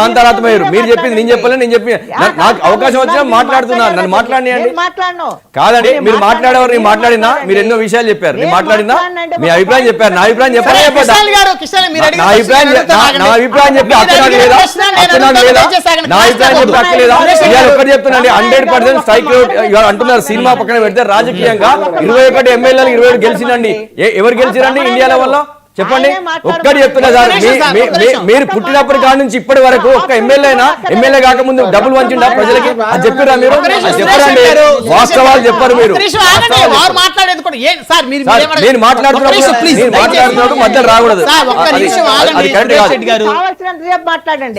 అంతరాత్మ వేరు మీరు చెప్పింది నేను చెప్పలే నేను చెప్పి నాకు అవకాశం వచ్చినా మాట్లాడుతున్నా నన్ను మాట్లాడియండి నేను మాట్లాడను? కాదండి మీరు మాట్లాడేవారు నేను మాట్లాడినా. మీరు ఎన్నో విషయాలు చెప్పారు. నేను మాట్లాడినా మీ అభిప్రాయం చెప్పారు. నా అభిప్రాయం చెప్పారా అడిగిన నా అభిప్రాయం నా- అభిప్రాయం చెప్పి నాకు అడిగిన లేదా? నాకు అడుగుతాను, లేదా. నా అభిప్రాయం చెప్పి హక్కు లేదా? ఇవాళ ఒకటి చెప్తున్నాండి హండ్రెడ్ పర్సెంట్ స్ట్రైక్ ఇవాళ అంటున్నారు సినిమా పక్కన పెడితే రాజకీయంగా ఇరవై ఒకటి ఎమ్మెల్యేలు ఇరవై ఏడు గెలిచిందండి ఎవరు గెలిచిరండి ఇండియాలో? వల్ల చెప్పండి. ఒక్కటి చెప్తున్నా సార్. మీరు పుట్టినప్పటి కాడ నుంచి ఇప్పటి వరకు ఒక్క ఎమ్మెల్యే అయినా ఎమ్మెల్యే కాకముందు డబ్బులు వంచిండా ప్రజలకి అది చెప్పారా మీరు? చెప్పరండి వాస్తవాలు చెప్పరు మీరు. నేను. మాట్లాడుతున్నప్పుడు మధ్యలో రాకూడదు. అది- కరెక్ట్ కాదు.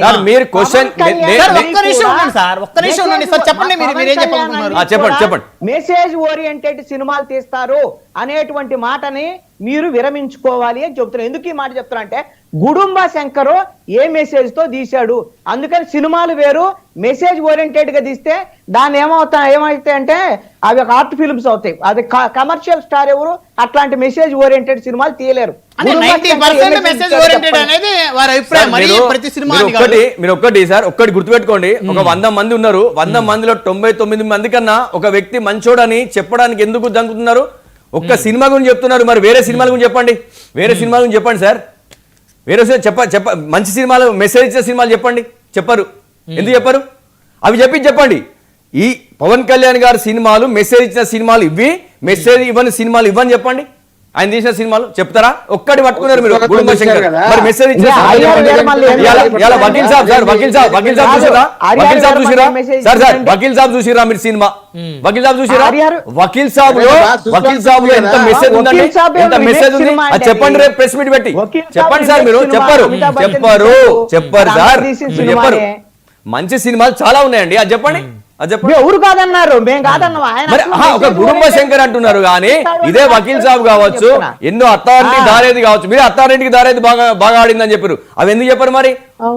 సార్, మీరు question- పవన్ నే- కళ్యాణ్ సార్, నే- ఒక్క నిమిషం కూడా ఉండండి సార్, ఒక్క నిమిషం ఉండండి. సార్, చెప్పండి మీరు- మీరు ఏం చెప్పాలనుకున్నారు? ఆ, చెప్పండి, చెప్పండి. మెసేజ్ ఓరియంటెడ్ సినిమాలు తీస్తారు అనేటువంటి మాటని మీరు విరమించుకోవాలి అని చెప్తున్నారు ఎందుకు ఈ మాట చెప్తున్నా అంటే గుడుంబ శంకరు ఏ మెసేజ్తో తీశాడు? అందుకని సినిమాలు వేరు మెసేజ్ ఓరియంటెడ్గా తీస్తే దాన్ని ఏమవుతా ఏమవుతాయి అంటే అవి ఒక ఆర్ట్ ఫిల్మ్స్ అవుతాయి. అది కమర్షియల్ స్టార్ ఎవరు? అట్లాంటి మెసేజ్ ఓరియంటెడ్ సినిమాలు తీయలేరు. మీరు ఒక్కటి సార్ ఒక్కటి గుర్తుపెట్టుకోండి. ఒక వంద మంది ఉన్నారు. వంద మందిలో తొంభై తొమ్మిది మంది కన్నా ఒక వ్యక్తి మంచోడని చెప్పడానికి ఎందుకు దంకుతున్నారు ఒక్క సినిమా గురించి చెప్తున్నారు మరి వేరే సినిమాల గురించి చెప్పండి. వేరే సినిమాల గురించి చెప్పండి సార్. వేరే సినిమా చెప్ప చెప్ప మంచి సినిమాలు మెసేజ్ ఇచ్చే సినిమాలు చెప్పండి. చెప్పరు. ఎందుకు చెప్పరు? అవి చెప్పి చెప్పండి. ఈ పవన్ కళ్యాణ్ గారి సినిమాలు మెసేజ్ ఇచ్చిన సినిమాలు ఇవి మెసేజ్ ఇవ్వని సినిమాలు ఇవ్వని చెప్పండి. ఆయన తీసిన సినిమాలు చెప్తారా? ఒక్కటి పట్టుకున్నారు మీరు కదా. మరి మెసేజ్ వకీల్ సాబ్ సార్ వకీల్ సాబ్ వకీల్ సాబ్. చూసిరా? వకీల్ సాబ్ చూసిరా? Sir sir. వకీల్ సాబ్ చూసిరా మీరు సినిమా? వకీల్ సాబ్ చూసిరా? వకీల్ సాబ్లో వకీల్ సాబ్లో ఎంత. మెసేజ్ ఉందండి? ఎంత మెసేజ్ ఉంది? అది చెప్పండి. రేపు ప్రెస్ మీట్ పెట్టి. చెప్పండి సార్ మీరు చెప్పరు. చెప్పరు. చెప్పరు సార్. చెప్పరు. మంచి సినిమాలు చాలా ఉన్నాయండి. అది చెప్పండి. ఎవరు కాదన్నారు? మేము కాదన్నాం. ఒక కుటుంబ శంకర్ అంటున్నారు కానీ ఇదే వకీల్ సాబ్ కావచ్చు. ఎన్నో అత్తారింటి ఆ. దారేది కావచ్చు. మీరు అత్తారింటికి దారేది బాగా బాగా ఆడిందని చెప్పారు. అవి ఎందుకు చెప్పారు మరి.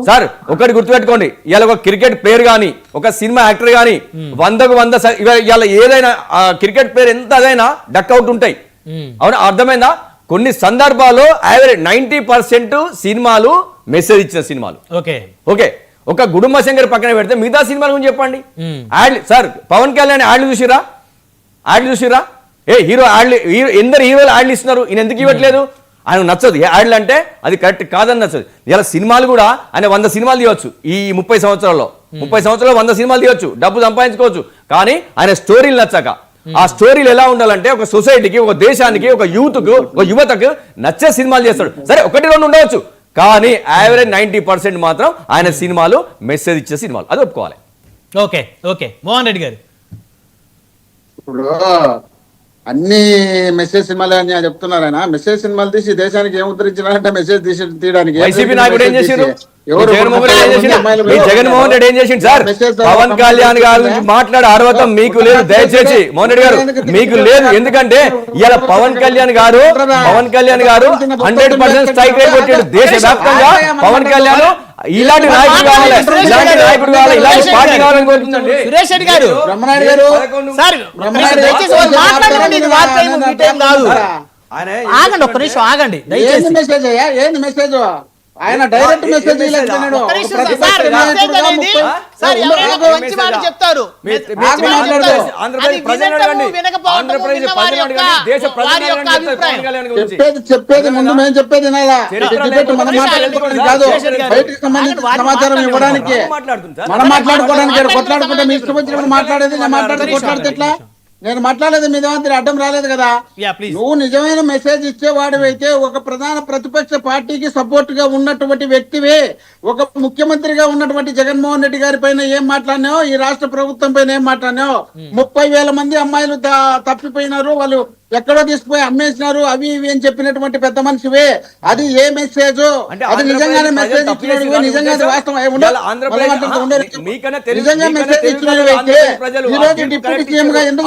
సార్ ఒకటి గుర్తుపెట్టుకోండి. ఇవాళ ఒక క్రికెట్ ప్లేయర్ గాని ఒక సినిమా యాక్టర్ గాని వందకు వంద ఇవాళ ఏదైనా క్రికెట్ ప్లేయర్ ఎంత అదైనా డక్అవుట్ ఉంటాయి. అవునా? అర్థమైందా? కొన్ని సందర్భాల్లో యావరేజ్ నైన్టీ పర్సెంట్ సినిమాలు మెసేజ్ ఇచ్చిన సినిమాలు. ఓకే. ఓకే. ఒక గుడుంబ శంకర్ పక్కన పెడితే మిగతా సినిమాల గురించి చెప్పండి. యాడ్ సార్ పవన్ కళ్యాణ్ యాడ్లు చూసిరా యాడ్లు చూసిరా ఏ హీరో యాడ్లు హీరో ఎందరు హీరోలు యాడ్లు ఇస్తున్నారు? ఈయన ఎందుకు ఇవ్వట్లేదు? ఆయన నచ్చదు. యాడ్లు అంటే అది కరెక్ట్ కాదని నచ్చదు. ఇలా సినిమాలు కూడా ఆయన వంద సినిమాలు తీయవచ్చు ఈ ముప్పై సంవత్సరాల్లో. ముప్పై సంవత్సరాల్లో వంద సినిమాలు తీయవచ్చు డబ్బు సంపాదించుకోవచ్చు. కానీ ఆయన స్టోరీలు నచ్చక. ఆ స్టోరీలు ఎలా ఉండాలంటే ఒక సొసైటీకి ఒక దేశానికి ఒక యూత్కు ఒక యువతకు నచ్చే సినిమాలు చేస్తాడు. సరే ఒకటి రెండు ఉండవచ్చు. కానీ యావరేజ్ నైన్టీ పర్సెంట్ మాత్రం ఆయన సినిమాలు మెసేజ్ ఇచ్చే సినిమాలు. అది ఒప్పుకోవాలి. Okay okay. మోహన్ రెడ్డి గారు. ఇప్పుడు అన్ని మెసేజ్ సినిమాలే అని చెప్తున్నారు ఆయన. మెసేజ్ సినిమాలు తీసి దేశానికి ఏం ఉద్ధరించినారంటే మెసేజ్ తీసి తీయడానికి వైసీపీ నాయకుడు ఏం చేసిండు? ఎవరు జగన్మోహన్ రెడ్డి ఏం చేసిండు? అమ్మాయిలు మీ జగన్మోహన్ రెడ్డి ఏం చేసిండు సార్? పవన్ కళ్యాణ్ గారి గురించి మాట్లాడే అర్హత మీకు లేదు. దయచేసి మోహన్ రెడ్డి గారు మీకు లేదు. ఎందుకంటే ఇలా పవన్ కళ్యాణ్ గారు పవన్ కళ్యాణ్ గారు హండ్రెడ్ పర్సెంట్ స్ట్రైక్ రేట్ కొట్టాడు. దేశ వ్యాప్తంగా పవన్ కళ్యాణ్ ఇలాంటి నాయకుడు కావాలి. ఇలాంటి నాయకుడు కావాలి. ఇలాంటి పార్టీ కావాలని కోరుతుందండి సురేష్ రెడ్డి గారు బ్రహ్మనాయుడు గారు సార్ బ్రహ్మనాయుడు దయచేసి వాళ్ళు మాట్లాడండి కాదు. ఆగండి ఒక్క నిమిషం ఆగండి. ఏంది దయచేసి. మెసేజ్ అయ్యా? ఏంది మెసేజ్ ఆయన డైరెక్ట్ మెసేజ్ చెప్తారు. చెప్పేది చెప్పేది ముందు మేము చెప్పేది మనం మాట్లాడుకోవడానికి. కాదు. బయటకు సంబంధించిన సమాచారం ఇవ్వడానికి మనం మాట్లాడుతుంది సార్. మనం మాట్లాడుకోవడానికి కొట్లాడుకుంటే మీ ఇష్టం వచ్చినప్పుడు మాట్లాడేది నేను మాట్లాడితే. కొట్లాడితే ఎట్లా? నేను మాట్లాడేది మీ దగ్గర అడ్డం రాలేదు కదా. నువ్వు నిజమైన మెసేజ్ ఇచ్చేవాడివైతే ఒక ప్రధాన ప్రతిపక్ష పార్టీకి సపోర్ట్గా ఉన్నటువంటి వ్యక్తివే. ఒక ముఖ్యమంత్రిగా ఉన్నటువంటి జగన్మోహన్ రెడ్డి గారి పైన ఏం మాట్లాడినావు? ఈ రాష్ట్ర ప్రభుత్వం పైన ఏం మాట్లాడినావు? ముప్పై వేల మంది అమ్మాయిలు తప్పిపోయినారు వాళ్ళు ఎక్కడో తీసుకుపోయి అమ్మేసినారు అవి ఇవి అని చెప్పినటువంటి పెద్ద మనిషివే. అది ఏ మెసేజ్ అది నిజంగానే మెసేజ్ ఇచ్చినవి తప్పు నిజంగా వాస్తవం. నిజంగా మెసేజ్ ప్రజలు ఈ రోజు డిప్యూటీ సీఎం గా. ఎందుకు